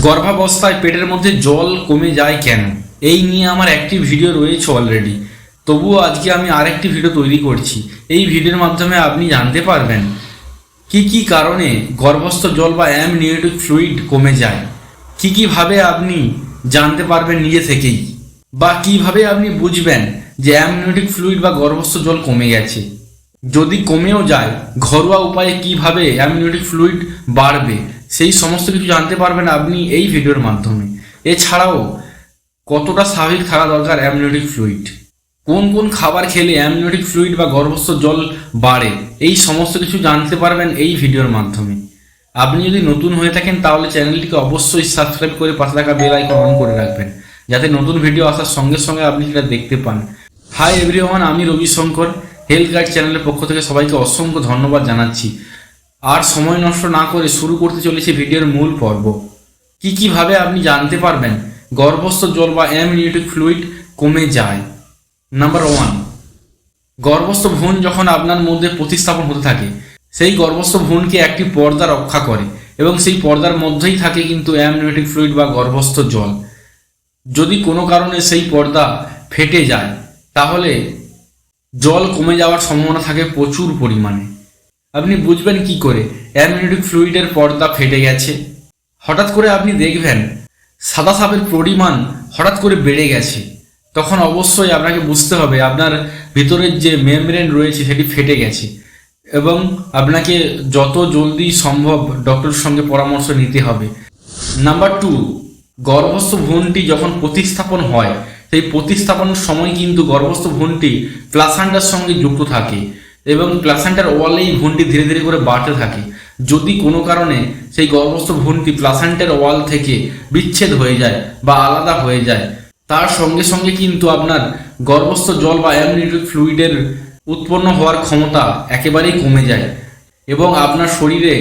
গর্ভাবস্থায় পেটের মধ্যে জল কমে যায় কেন? এই নিয়ে আমার একটি ভিডিও রয়েছে অলরেডি তবুও আজকে আমি আরেকটি ভিডিও তৈরি করছি। এই ভিডিওর মাধ্যমে আপনি জানতে পারবেন কি কি কারণে গর্ভস্থ জল বা অ্যামনিওটিক ফ্লুইড কমে যায়। কি কীভাবে আপনি জানতে পারবেন নিজে থেকেই। বা কীভাবে আপনি বুঝবেন যে অ্যামনিওটিক ফ্লুইড বা গর্ভস্থ জল কমে গেছে। যদি কমেও যায়, ঘরোয়া উপায়ে কীভাবে অ্যামনিওটিক ফ্লুইড বাড়বে? সেই সমস্ত কিছু জানতে পারবেন আপনি এই ভিডিওর মাধ্যমে। এছাড়াও, কতটা স্বাভাবিক থাকা দরকার অ্যামনিওটিক ফ্লুইড? কোন কোন খাবার খেলে অ্যামনিওটিক ফ্লুইড বা গর্ভস্থ জল বাড়ে? এই সমস্ত কিছু জানতে পারবেন এই ভিডিওর মাধ্যমে। আপনি যদি নতুন হয়ে থাকেন, তাহলে চ্যানেলটিকে অবশ্যই সাবস্ক্রাইব করে পাশে থাকা বেল আইকন অন করে রাখবেন, যাতে নতুন ভিডিও আসার সঙ্গে সঙ্গে আপনি সেটা দেখতে পান। হাই এভরিওয়ান, আমি রবি শঙ্কর, হেলথ গাইড চ্যানেলের পক্ষ থেকে সবাইকে অসংখ্য ধন্যবাদ জানাচ্ছি। আর সময় নষ্ট না করে শুরু করতে চলেছে ভিডিওর মূল পর্ব। কি কীভাবে আপনি জানতে পারবেন? গর্ভস্থ জল বা অ্যামনিওটিক ফ্লুইড কমে যায়। নাম্বার ওয়ান গর্ভস্থ ভ্রূণ যখন আপনার মধ্যে প্রতিস্থাপন হতে থাকে, সেই গর্ভস্থ ভ্রূণকে একটি পর্দা রক্ষা করে এবং সেই পর্দার মধ্যেই থাকে কিন্তু অ্যামনিওটিক ফ্লুইড বা গর্ভস্থ জল। যদি কোনো কারণে সেই পর্দা ফেটে যায়, তাহলে জল কমে যাওয়ার সম্ভাবনা থাকে প্রচুর পরিমাণে। আপনি বুঝবেন কি করে? অ্যামনিওটিক ফ্লুইডের পর্দা ফেটে গেছে। হঠাৎ করে আপনি দেখবেন সাদা সাপের পরিমাণ হঠাৎ করে বেড়ে গেছে। তখন অবশ্যই আপনাকে বুঝতে হবে, আপনার ভিতরের যে মেমব্রেন রয়েছে সেটি ফেটে গেছে এবং আপনাকে যত জলদি সম্ভব ডক্টরের সঙ্গে পরামর্শ নিতে হবে। নাম্বার টু, গর্ভস্থ ভ্রূণটি যখন প্রতিস্থাপন হয়, সেই প্রতিস্থাপনের সময় কিন্তু গর্ভস্থ ভ্রূণটি প্লাসান্টার সঙ্গে যুক্ত থাকে। এবং প্লাসান্টার ওয়ালেই ভ্রূণটি ধীরে ধীরে করে বাড়তে থাকে। যদি কোনো কারণে সেই গর্ভস্থ ভ্রূণটি প্লাসান্টার ওয়াল থেকে বিচ্ছেদ হয়ে যায় বা আলাদা হয়ে যায়, তার সঙ্গে সঙ্গে কিন্তু আপনার গর্ভস্থ জল বা অ্যামনিওটিক ফ্লুইডের উৎপন্ন হওয়ার ক্ষমতা একেবারেই কমে যায় এবং আপনার শরীরে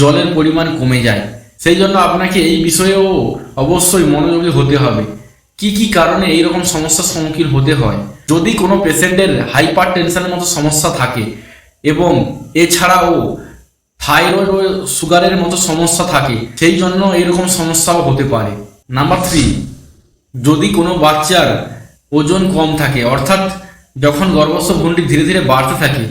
জলের পরিমাণ কমে যায়। সেই জন্য আপনাকে এই বিষয়েও অবশ্যই মনোযোগী হতে হবে। কি কি কারণে এই রকম সমস্যার সম্মুখীন হতে হয়? যদি কোনো পেশেন্টের হাইপার টেনশনের মতো সমস্যা থাকে এবং এছাড়াও থাইরয়েড ও সুগারের মতো সমস্যা থাকে, সেই জন্য এরকম সমস্যাও হতে পারে। নাম্বার থ্রি, যদি কোনো বাচ্চার ওজন কম থাকে, অর্থাৎ যখন গর্ভস্থ ভ্রূণটি ধীরে ধীরে বাড়তে থাকে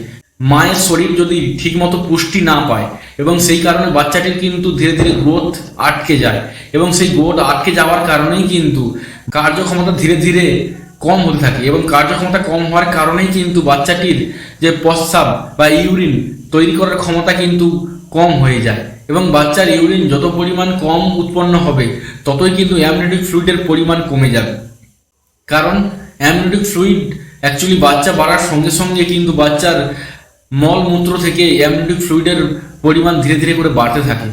মায়ের শরীর যদি ঠিকমতো পুষ্টি না পায় এবং সেই কারণে বাচ্চাটির কিন্তু ধীরে ধীরে গ্রোথ আটকে যায় এবং সেই গ্রোথ আটকে যাওয়ার কারণেই কিন্তু কার্যক্ষমতা ধীরে ধীরে কম হতে থাকে এবং কার্যক্ষমতা কম হওয়ার কারণেই কিন্তু বাচ্চাটির যে প্রস্রাব বা ইউরিন তৈরি করার ক্ষমতা কিন্তু কম হয়ে যায় এবং বাচ্চার ইউরিন যত পরিমাণ কম উৎপন্ন হবে, ততই কিন্তু অ্যামনিওটিক ফ্লুইডের পরিমাণ কমে যাবে। কারণ অ্যামনিওটিক ফ্লুইড অ্যাকচুয়ালি বাচ্চা বাড়ার সঙ্গে সঙ্গে কিন্তু বাচ্চার মলমূত্র থেকে অ্যামনিওটিক ফ্লুইডের পরিমাণ ধীরে ধীরে করে বাড়তে থাকে।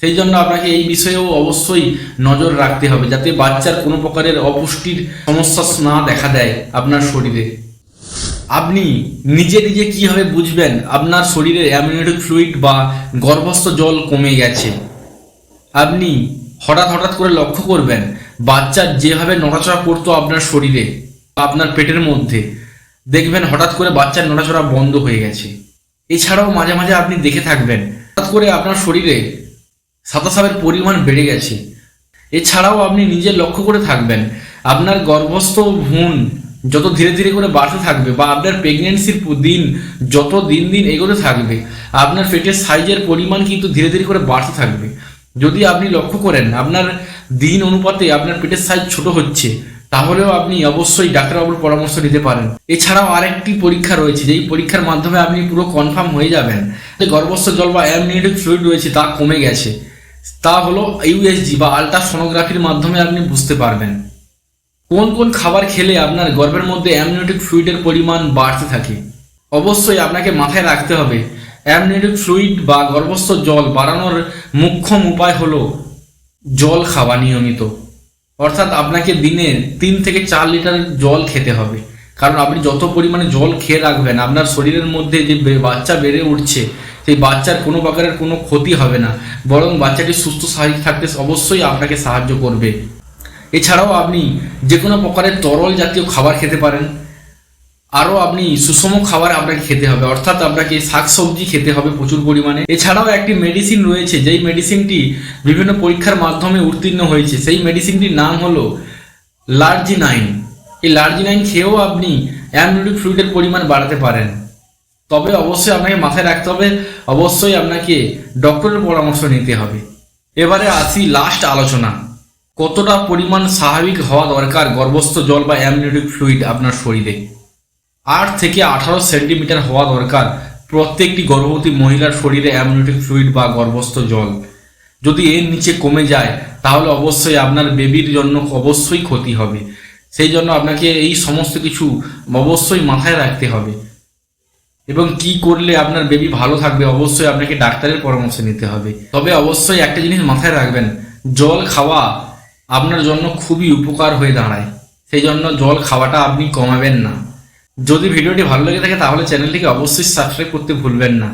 সেই জন্য আপনাকে এই বিষয়েও অবশ্যই নজর রাখতে হবে যাতে বাচ্চার কোনো প্রকারের অপুষ্টির সমস্যা না দেখা দেয় আপনার শরীরে। আপনি নিজে নিজে কীভাবে বুঝবেন আপনার শরীরে অ্যামনিওটিক ফ্লুইড বা গর্ভস্থ জল কমে গেছে? আপনি হঠাৎ হঠাৎ করে লক্ষ্য করবেন বাচ্চার যেভাবে নড়াচড়া করতো আপনার শরীরে, আপনার পেটের মধ্যে দেখবেন হঠাৎ করে বাচ্চার নড়াচড়া বন্ধ হয়ে গেছে। এছাড়াও মাঝে মাঝে আপনি দেখে থাকবেন, হঠাৎ করে আপনার শরীরে সাতাসাবের পরিমাণ বেড়ে গেছে। এছাড়াও আপনি নিজে লক্ষ্য করে থাকবেন, আপনার গর্ভস্থ ভ্রূণ যত ধীরে ধীরে করে বাড়তে থাকবে বা আপনার প্রেগনেন্সির দিন যত দিন দিন এগোতে থাকবে, আপনার পেটের সাইজের পরিমাণ কিন্তু ধীরে ধীরে করে বাড়তে থাকবে। যদি আপনি লক্ষ্য করেন, আপনার দিন অনুপাতে আপনার পেটের সাইজ ছোট হচ্ছে তাহলেও আপনি অবশ্যই ডাক্তারবাবুর পরামর্শ নিতে পারেন। এছাড়াও আরেকটি পরীক্ষা রয়েছে, যেই পরীক্ষার মাধ্যমে আপনি পুরো কনফার্ম হয়ে যাবেন। যে গর্ভস্থ জল বা অ্যামনিওটিক ফ্লুইড রয়েছে, তা কমে গেছে। তা হলো ইউএসজি বা আলট্রাসোনোগ্রাফির মাধ্যমে আপনি বুঝতে পারবেন। কোন কোন খাবার খেলে আপনার গর্ভের মধ্যে অ্যামনিওটিক ফ্লুইডের পরিমাণ বাড়তে থাকে? অবশ্যই আপনাকে মাথায় রাখতে হবে অ্যামনিওটিক ফ্লুইড বা গর্ভস্থ জল বাড়ানোর মুখ্যম উপায় হলো জল খাওয়া নিয়মিত। অর্থাৎ আপনাকে দিনে তিন থেকে চার লিটার জল খেতে হবে। কারণ আপনি যত পরিমাণে জল খেয়ে রাখবেন, আপনার শরীরের মধ্যে যে বাচ্চা বেড়ে উঠছে, সেই বাচ্চার কোনো প্রকারের কোনো ক্ষতি হবে না। বরং বাচ্চাটি সুস্থ স্বাভাবিক থাকতে অবশ্যই আপনাকে সাহায্য করবে। এছাড়াও আপনি যে কোনো প্রকারের তরল জাতীয় খাবার খেতে পারেন। আরও আপনি সুষম খাবার আপনাকে খেতে হবে। অর্থাৎ আপনাকে শাকসবজি খেতে হবে প্রচুর পরিমাণে। এছাড়াও একটি মেডিসিন রয়েছে, যেই মেডিসিনটি বিভিন্ন পরীক্ষার মাধ্যমে উত্তীর্ণ হয়েছে। সেই মেডিসিনটির নাম হলো লার্জিনাইন এই লার্জিনাইন খেয়েও আপনি অ্যামনোটিক ফ্লুইডের পরিমাণ বাড়াতে পারেন। তবে অবশ্যই আপনাকে মাথায় রাখতে হবে, অবশ্যই আপনাকে ডক্টরের পরামর্শ নিতে হবে। এবারে আসি লাস্ট আলোচনা। কতটা পরিমাণ স্বাভাবিক হওয়া দরকার গর্ভস্থ জল বা অ্যামনিওটিক ফ্লুইড আপনার শরীরে? আট থেকে আঠারো সেন্টিমিটার হওয়া দরকার। প্রত্যেকটি গর্ভবতী মহিলার শরীরে অ্যামনিওটিক ফ্লুইড বা গর্ভস্থ জল। যদি এর নিচে কমে যায়, তাহলে অবশ্যই আপনার বেবির জন্য অবশ্যই ক্ষতি হবে। সেই জন্য আপনাকে এই সমস্ত কিছু অবশ্যই মাথায় রাখতে হবে। এবং কি করলে আপনার বেবি ভালো থাকবে, অবশ্যই আপনাকে ডাক্তারের পরামর্শ নিতে হবে। তবে অবশ্যই একটা জিনিস মাথায় রাখবেন, জল খাওয়া আপনার জন্য খুবই উপকার হয়ে দাঁড়ায়। সেই জন্য জল খাওয়াটা আপনি কমাবেন না। যদি ভিডিওটি ভালো লেগে থাকে তাহলে চ্যানেলটিকে অবশ্যই সাবস্ক্রাইব করতে ভুলবেন না।